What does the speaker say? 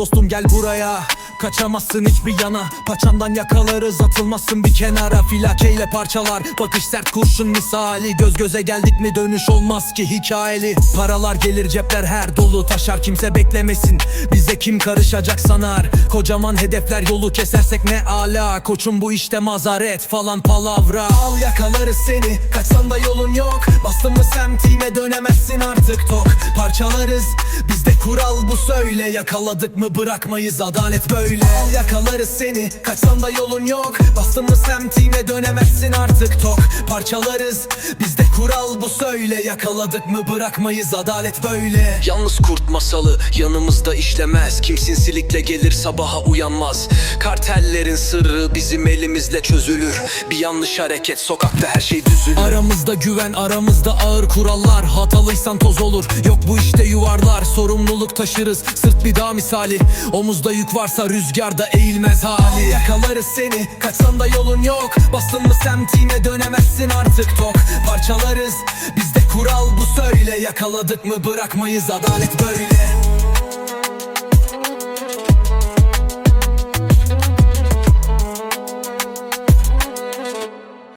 dostum gel buraya. Kaçamazsın hiçbir yana. Paçandan yakalarız atılmazsın bir kenara. Filakeyle parçalar bakış sert kurşun misali. Göz göze geldik mi dönüş olmaz ki hikayeli. Paralar gelir cepler her dolu. Taşar kimse beklemesin. Bize kim karışacak sanar? Kocaman hedefler yolu kesersek ne ala? Koçum bu işte mazaret falan palavra. Al yakalarız seni kaçsan da yolun yok. Bastın mı semtime dönemezsin artık tok. Parçalarız bizde kural bu söyle. Yakaladık mı bırakmayız. Adalet böyle. Al yakalarız seni. Kaçsan da yolun yok. Bastın mı semtime dönemezsin artık. Tok Parçalarız. Bizde kural bu söyle. Yakaladık mı bırakmayız. Adalet böyle. Yalnız kurt masalı yanımızda işlemez. Kim sinsilikle gelir sabaha uyanmaz. Kartellerin sırrı bizim elimizle çözülür. Bir yanlış hareket sokakta her şey düzülür. Aramızda güven aramızda ağır kurallar. Hatalıysan toz olur. Yok bu işte yuvarlar. Sorumluluk taşırız. Sırt bir dağ misali. Omuzda yük varsa rüzgarda eğilmez hali. Yakalarız seni. Kaçsan da yolun yok. Bastın mı semtine dönemezsin artık tok Parçalarız bizde kural bu. Söyle Yakaladık mı? Bırakmayız. Adalet böyle